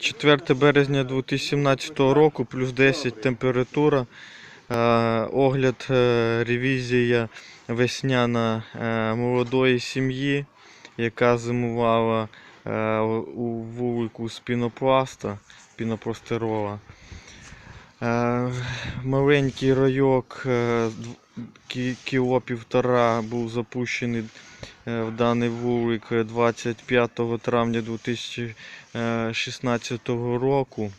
4 березня 2017 року, плюс 10 температура. Е, Огляд, е, ревізія весняна е, молодої сім'ї, яка зимувала у вулику з пінопласта, пінопростерола. Е, Маленький райок е, кіло півтора був запущений е, в даний вулик е, 25 травня 2016 року.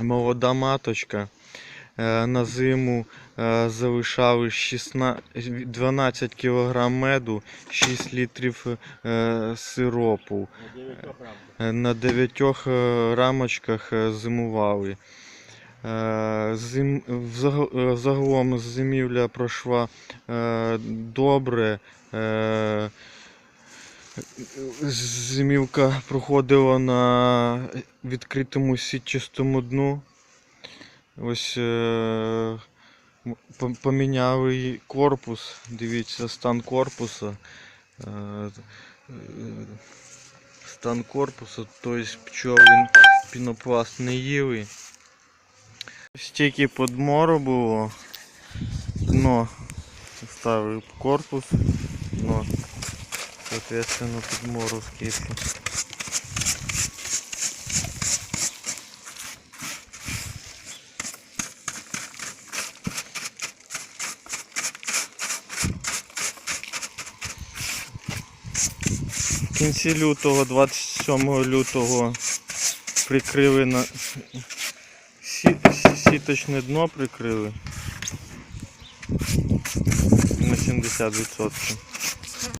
Молода маточка. На зиму залишали 16, 12 кг меду, 6 літрів сиропу. На 9 рамочках зимували. Е, Зим... е, Загалом зимівля пройшла е, добре. Е, Зимівка проходила на відкритому сітчастому дну. Ось е, поміняли корпус. Дивіться стан корпуса. Е, е, Стан корпусу, тобто пчоли пінопласт не їли. Стільки подмору було. Дно ставив корпус, дно, соответственно, подмору скільки. В кінці лютого, 27 лютого, прикрили на сіточне дно прикрили на 70%.